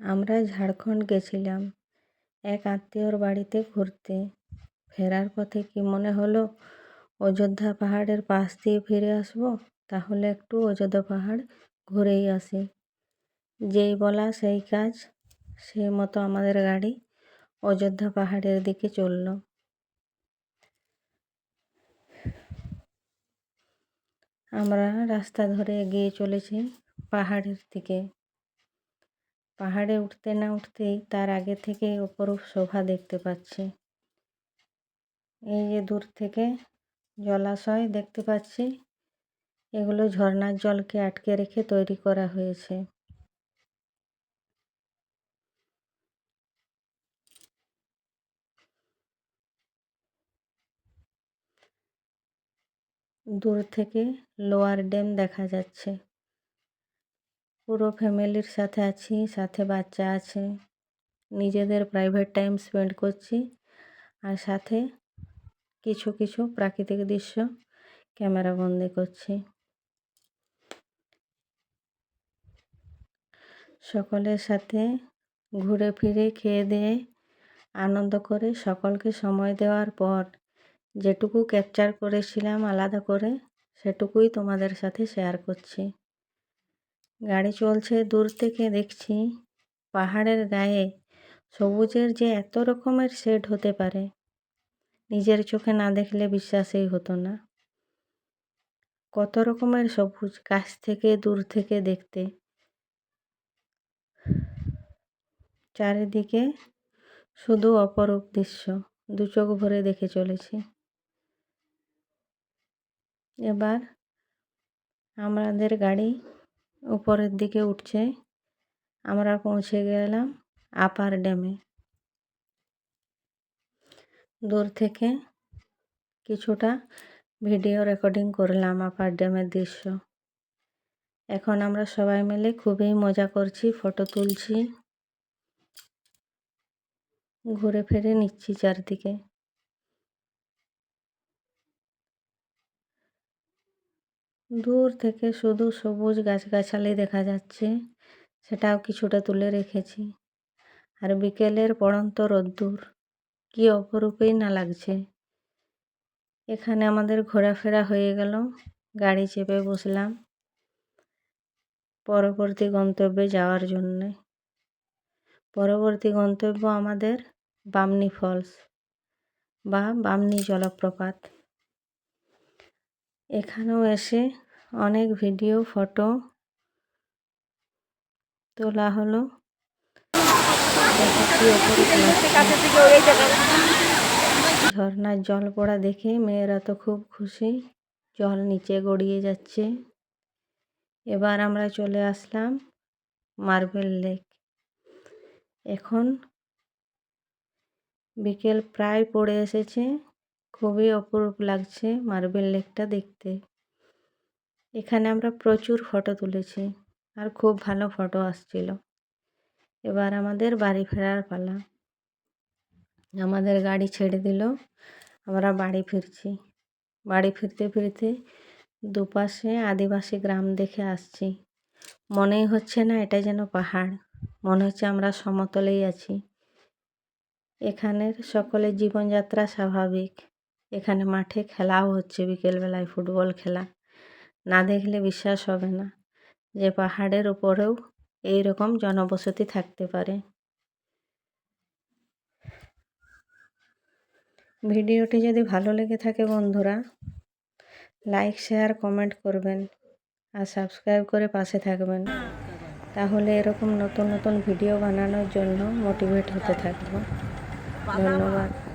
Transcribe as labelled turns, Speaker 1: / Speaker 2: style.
Speaker 1: আমরা ঝাড়খণ্ড গেছিলাম। এক আত্মীয়র বাড়িতে ঘুরতে। ফেরার পথে কি মনে হলো, অযোধ্যা পাহাড়ের পাশ দিয়ে ফিরে আসব? তাহলে একটু অযোধ্যা পাহাড় ঘুরেই আসি। যেই বলা সেই কাজ সেই মতো আমাদের গাড়ি অযোধ্যা পাহাড়ের দিকে চলল। আমরা রাস্তা ধরে এগিয়ে চলেছি পাহাড়ের দিকে। পাহাড়ে উঠতে না উঠতেই তার আগে থেকে অপরূপ শোভা দেখতে পাচ্ছি। এই যে দূর থেকে জলাশয় দেখতে পাচ্ছি। এগুলো ঝর্ণার জলকে আটকে রেখে তৈরি করা হয়েছে। দূর থেকে লোয়ার ড্যাম দেখা যাচ্ছে। পুরো ফ্যামিলির সাথে আছি, সাথে বাচ্চা আছে। নিজেদের প্রাইভেট টাইম স্পেন্ড করছি আর সাথে কিছু কিছু প্রাকৃতিক দৃশ্য ক্যামেরা বন্দি করছি। সকলের সাথে ঘুরে ফিরে, খেয়ে দিয়ে আনন্দ করে সকলকে সময় দেওয়ার পর যেটুকু ক্যাপচার করেছিলাম আলাদা করে সেটুকুই তোমাদের সাথে শেয়ার করছি। গাড়ি চলছে দূর থেকে দেখছি। পাহাড়ের গায়ে সবুজের যে এত রকমের শেড হতে পারে, নিজের চোখে না দেখলে বিশ্বাসই হতো না। কত রকমের সবুজ কাছ থেকে দূর থেকে দেখতে। চারিদিকে শুধু অপরূপ দৃশ্য, দু চোখ ভরে দেখে চলেছি। এবার আমাদের গাড়ি উপরের দিকে উঠছে। আমরা পৌঁছে গেলাম আপার ড্যামে। দূর থেকে কিছুটা ভিডিও রেকর্ডিং করলাম আপার ড্যামের দৃশ্য। এখন আমরা সবাই মিলে খুবই মজা করছি, ফটো তুলছি, ঘুরে ফিরে নিচ্ছি চারদিকে। দূর থেকে শুধু সবুজ গাছগাছালি দেখা যাচ্ছে, সেটাও কিছুটা তুলে রেখেছি। আর বিকেলের পড়ন্ত রোদ্দুর, কি অপরূপেই না লাগছে। এখানে আমাদের ঘোরাফেরা হয়ে গেল, গাড়ি চেপে বসলাম পরবর্তী গন্তব্যে যাওয়ার জন্যে। পরবর্তী গন্তব্য আমাদের বামনি ফলস বা বামনি জলপ্রপাত। এখানেও এসে অনেক ভিডিও, ফটো তোলা হলো। ঝর্নার জল পড়া দেখে মেয়েরা তো খুব খুশি। জল নিচে গড়িয়ে যাচ্ছে। এবার আমরা চলে আসলাম মার্বেল লেক। এখন বিকেল প্রায় পড়ে এসেছে। খুবই অপরূপ লাগছে মার্বেল লেকটা দেখতে। এখানে আমরা প্রচুর ফটো তুলেছি আর খুব ভালো ফটো আসছিল। এবার আমাদের বাড়ি ফেরার পালা। আমাদের গাড়ি ছেড়ে দিল, আমরা বাড়ি ফিরছি। বাড়ি ফিরতে ফিরতে দুপাশে আদিবাসী গ্রাম দেখে আসছি। মনেই হচ্ছে না এটা যেন পাহাড়। মনে হচ্ছে আমরা সমতলেই আছি। এখানের সকলের জীবনযাত্রা স্বাভাবিক। এখানে মাঠে খেলাও হচ্ছে বিকেলবেলায়, ফুটবল খেলা। না দেখলে বিশ্বাস হবে না। যে পাহাড়ের উপরেও এই রকম জনবসতি থাকতে পারে। ভিডিওটি যদি ভালো লেগে থাকে বন্ধুরা, লাইক, শেয়ার, কমেন্ট করবেন আর সাবস্ক্রাইব করে পাশে থাকবেন। তাহলে এরকম নতুন নতুন ভিডিও বানানোর জন্য মোটিভেট হতে থাকব। ধন্যবাদ।